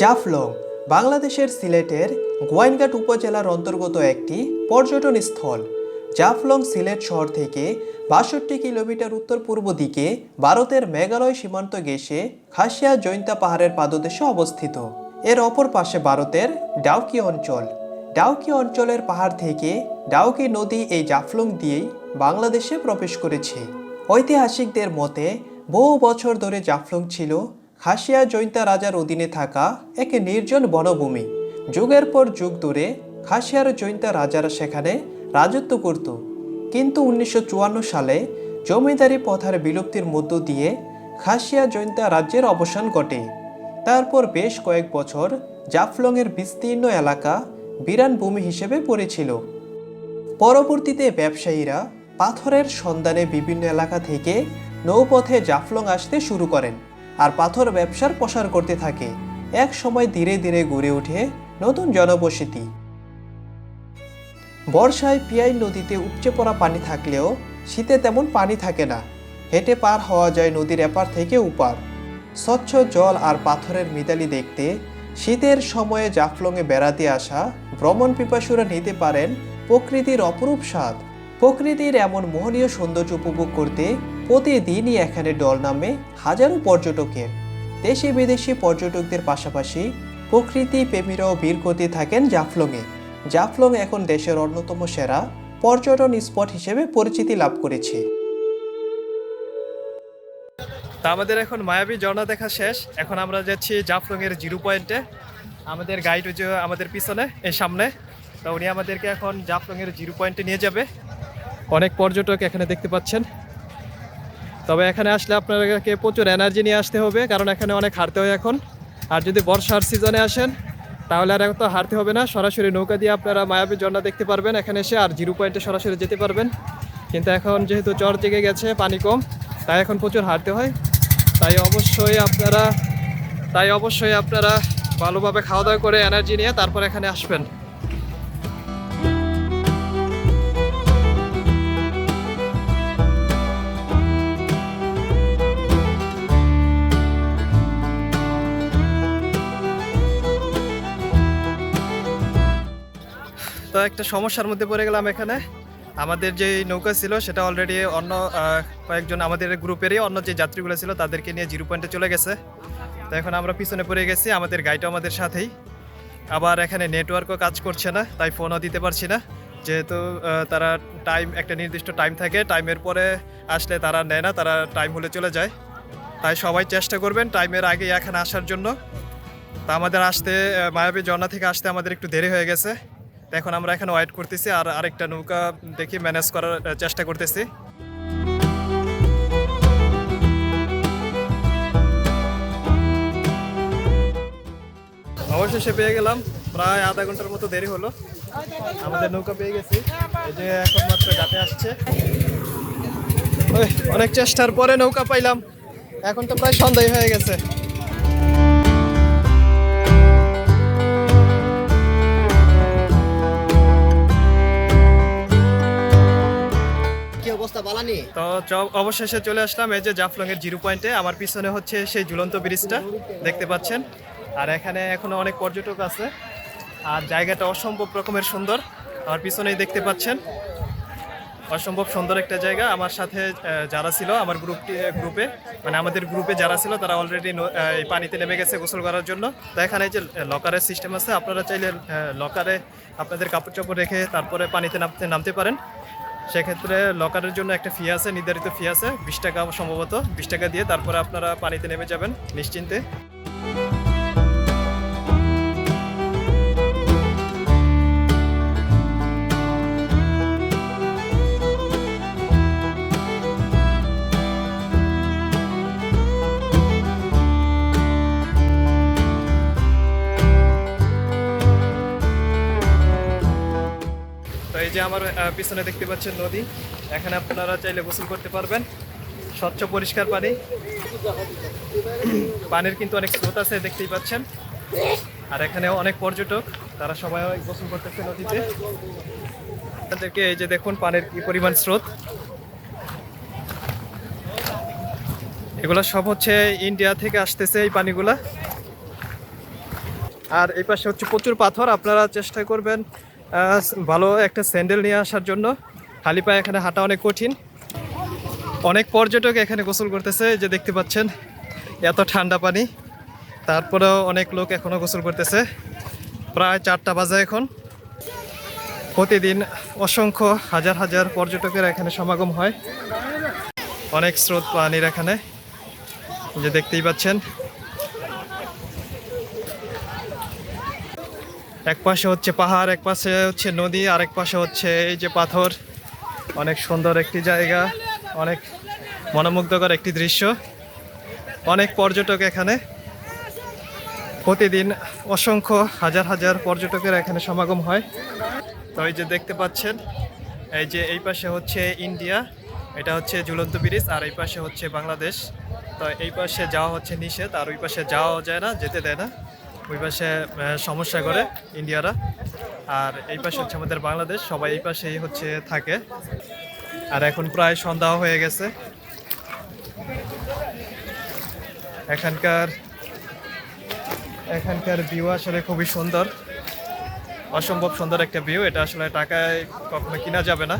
জাফলং, বাংলাদেশের সিলেটের গোয়াইনঘাট উপজেলার অন্তর্গত একটি পর্যটন স্থল। জাফলং সিলেট শহর থেকে বাষট্টি কিলোমিটার উত্তর পূর্ব দিকে ভারতের মেঘালয় সীমান্ত ঘেঁষে খাসিয়া জৈন্তা পাহাড়ের পাদদেশে অবস্থিত। এর অপর পাশে ভারতের ডাউকি অঞ্চল। ডাউকি অঞ্চলের পাহাড় থেকে ডাউকি নদী এই জাফলং দিয়েই বাংলাদেশে প্রবেশ করেছে। ঐতিহাসিকদের মতে বহু বছর ধরে জাফলং ছিল খাসিয়া জৈন্তা রাজার অধীনে থাকা এক নির্জন বনভূমি। যুগের পর যুগ ধরে খাসিয়ার জৈন্তা রাজারা সেখানে রাজত্ব করত। কিন্তু উনিশশো চুয়ান্ন সালে জমিদারি প্রথার বিলুপ্তির মধ্য দিয়ে খাসিয়া জৈন্তা রাজ্যের অবসান ঘটে। তারপর বেশ কয়েক বছর জাফলংয়ের বিস্তীর্ণ এলাকা বিরান ভূমি হিসেবে পড়েছিল। পরবর্তীতে ব্যবসায়ীরা পাথরের সন্ধানে বিভিন্ন এলাকা থেকে নৌপথে জাফলং আসতে শুরু করেন। আর পাথর ব্যবসার প্রসার করতে থাকে। এক সময় ধীরে ধীরে গড়ে ওঠে নতুন জনবসতি। বর্ষায় পিয়াই নদীতে উপচে পড়া পানি থাকলেও শীতে তেমন পানি থাকে না। হেঁটে পার হওয়া যায় নদীর এপার থেকে উপার স্বচ্ছ জল আর পাথরের মিতালি দেখতে শীতের সময়ে জাফলংয়ে বেড়াতে আসা ভ্রমণ পিপাসুরা নিতে পারেন প্রকৃতির অপরূপ স্বাদ। প্রকৃতির এমন মোহনীয় সৌন্দর্য উপভোগ করতে প্রতিদিনই এখানে ডল নামে হাজারো পর্যটকের দেশি বিদেশি পর্যটকদের পাশাপাশি প্রকৃতি প্রেমীরাও ভিড় করতে থাকেন জাফলংয়ে। জাফলং এখন দেশের অন্যতম সেরা পর্যটন স্পট হিসেবে পরিচিতি লাভ করেছে। তা আমাদের এখন মায়াবী ঝর্ণা দেখা শেষ। এখন আমরা যাচ্ছি জাফলং এর জিরো পয়েন্টে। আমাদের গাইড যে আমাদের পিছনে এই সামনে। তো উনি আমাদেরকে এখন জাফলং এর জিরো পয়েন্টে নিয়ে যাবে। অনেক পর্যটক এখানে দেখতে পাচ্ছেন। তবে এখানে আসলে আপনাদেরকে প্রচুর এনার্জি নিয়ে আসতে হবে, কারণ এখানে অনেক হারতে হয় এখন। আর যদি বর্ষার সিজনে আসেন, তাহলে আর তো হারতে হবে না। সরাসরি নৌকা দিয়ে আপনারা মায়াবী ঝর্ণা দেখতে পারবেন। এখানে এসে আর জিরো পয়েন্টে সরাসরি যেতে পারবেন। কিন্তু এখন যেহেতু চর জেগে গেছে, পানি কম, তাই এখন প্রচুর হারতে হয়। তাই অবশ্যই আপনারা, তাই অবশ্যই আপনারা ভালোভাবে খাওয়া দাওয়া করে এনার্জি নিয়ে তারপর এখানে আসবেন। তো একটা সমস্যার মধ্যে পড়ে গেলাম এখানে। আমাদের যে নৌকা ছিল, সেটা অলরেডি অন্য কয়েকজন আমাদের গ্রুপেরই অন্য যে যাত্রীগুলো ছিল, তাদেরকে নিয়ে জিরো পয়েন্টে চলে গেছে। তো এখন আমরা পিছনে পড়ে গেছি, আমাদের গাইডও আমাদের সাথেই। আবার এখানে নেটওয়ার্কও কাজ করছে না, তাই ফোনও দিতে পারছি না। যেহেতু তারা টাইম একটা নির্দিষ্ট টাইম থাকে টাইমের পরে আসলে তারা নেয় না, তারা টাইম হলে চলে যায়। তাই সবাই চেষ্টা করবেন টাইমের আগে এখানে আসার জন্য। তা আমাদের আসতে মায়াবী ঝর্ণা থেকে আসতে আমাদের একটু দেরি হয়ে গেছে। এখন আমরা এখানে ওয়েট করতেছি আর আরেকটা নৌকা দেখি ম্যানেজ করার চেষ্টা করতেছি। অবশেষে পেয়ে গেলাম, প্রায় আধা ঘণ্টার মতো দেরি হলো। আমাদের নৌকা পেয়ে গেছি। এই যে এখন মাত্র যাতে আসছে অনেক চেষ্টার পরে নৌকা পাইলাম। এখন তো প্রায় সন্ধ্যায় হয়ে গেছে। অবস্থা, বালানি। তো অবশেষে চলে আসলাম এই যে জাফলং এর জিরো পয়েন্টে। আমার পিছনে হচ্ছে সেই ঝুলন্ত ব্রিজটা, দেখতে পাচ্ছেন। আর এখানে এখনও অনেক পর্যটক আছে। আর জায়গাটা অসম্ভব রকমের সুন্দর। আমার পিছনেই দেখতে পাচ্ছেন। অসম্ভব সুন্দর একটা জায়গা। আমার সাথে যারা ছিল আমার গ্রুপটি, গ্রুপে মানে আমাদের গ্রুপে যারা ছিল, তারা অলরেডি পানিতে নেমে গেছে গোসল করার জন্য। তো এখানে যে লকারের সিস্টেম আছে, আপনারা চাইলে লকারে আপনাদের কাপড় চাপড় রেখে তারপরে পানিতে নামতে নামতে পারেন। সেক্ষেত্রে লকারের জন্য একটা ফি আছে, নির্ধারিত ফি আছে, বিশ টাকা সম্ভবত। বিশ টাকা দিয়ে তারপরে আপনারা পানিতে নেমে যাবেন, নিশ্চিন্তে। আমার পিছনে দেখতে পাচ্ছেন নদী। এখানে আপনারা চাইলে গোসল করতে পারবেন। স্বচ্ছ পরিষ্কার পানি। পানির কিন্তু অনেক স্রোত আছে, দেখতেই পাচ্ছেন। আর এখানে অনেক পর্যটক, তারা সবাই গোসল করতেছে নদীতে। তাদেরকে এই যে দেখুন, পানির কি পরিমাণ স্রোত। এগুলো সব হচ্ছে ইন্ডিয়া থেকে আসতেছে এই পানিগুলা। আর এই পাশে হচ্ছে প্রচুর পাথর, আপনারা চেষ্টা করবেন ভালো একটা স্যান্ডেল নিয়ে আসার জন্য। খালি পায়ে এখানে হাঁটা অনেক কঠিন। অনেক পর্যটক এখানে গোসল করতেছে যে দেখতে পাচ্ছেন, এত ঠান্ডা পানি। তারপরেও অনেক লোক এখনও গোসল করতেছে। প্রায় চারটা বাজে এখন। প্রতিদিন অসংখ্য হাজার হাজার পর্যটকের এখানে সমাগম হয়। অনেক স্রোত পানির এখানে। যে দেখতেই পাচ্ছেন এক পাশে হচ্ছে পাহাড়, এক পাশে হচ্ছে নদী আর এক পাশে হচ্ছে এই যে পাথর। অনেক সুন্দর একটি জায়গা, অনেক মনোমুগ্ধকর একটি দৃশ্য। অনেক পর্যটক এখানে। প্রতিদিন অসংখ্য হাজার হাজার পর্যটকের এখানে সমাগম হয়। তো এই যে দেখতে পাচ্ছেন, এই যে এই পাশে হচ্ছে ইন্ডিয়া, এটা হচ্ছে ঝুলন্ত ব্রিজ আর এই পাশে হচ্ছে বাংলাদেশ। তো এই পাশে যাওয়া হচ্ছে নিষেধ, আর ওই পাশে যাওয়া যায় না, যেতে দেয় না। ওই পাশে সমস্যা করে ইন্ডিয়ারা। আর এই পাশে হচ্ছে আমাদের বাংলাদেশ, সবাই এই পাশেই হচ্ছে থাকে। আর এখন প্রায় সন্ধ্যা হয়ে গেছে। এখানকার এখানকার ভিউ আসলে খুবই সুন্দর। অসম্ভব সুন্দর একটা ভিউ এটা আসলে টাকায় কখনো কিনা যাবে না।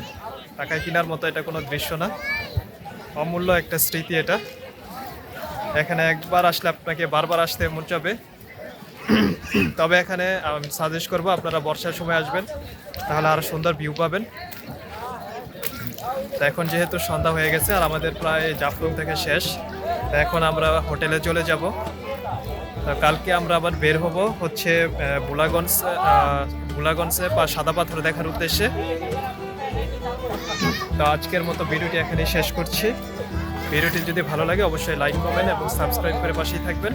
টাকায় কেনার মতো এটা কোনো দৃশ্য না। অমূল্য একটা স্মৃতি এটা। এখানে একবার আসলে আপনাকে বারবার আসতে মন যাবে তবে এখানে আমি সাজেস্ট করব আপনারা বর্ষার সময় আসবেন, তাহলে আরও সুন্দর ভিউ পাবেন। তো এখন যেহেতু সন্ধ্যা হয়ে গেছে আর আমাদের প্রায় জাফলং থেকে শেষ, তো এখন আমরা হোটেলে চলে যাব। তো কালকে আমরা আবার বের হব হচ্ছে বুলাগঞ্জ বুলাগঞ্জে বা সাদা পাথর দেখার উদ্দেশ্যে। তো আজকের মতো ভিডিওটি এখানেই শেষ করছি। ভিডিওটি যদি ভালো লাগে অবশ্যই লাইক করবেন এবং সাবস্ক্রাইব করে পাশেই থাকবেন।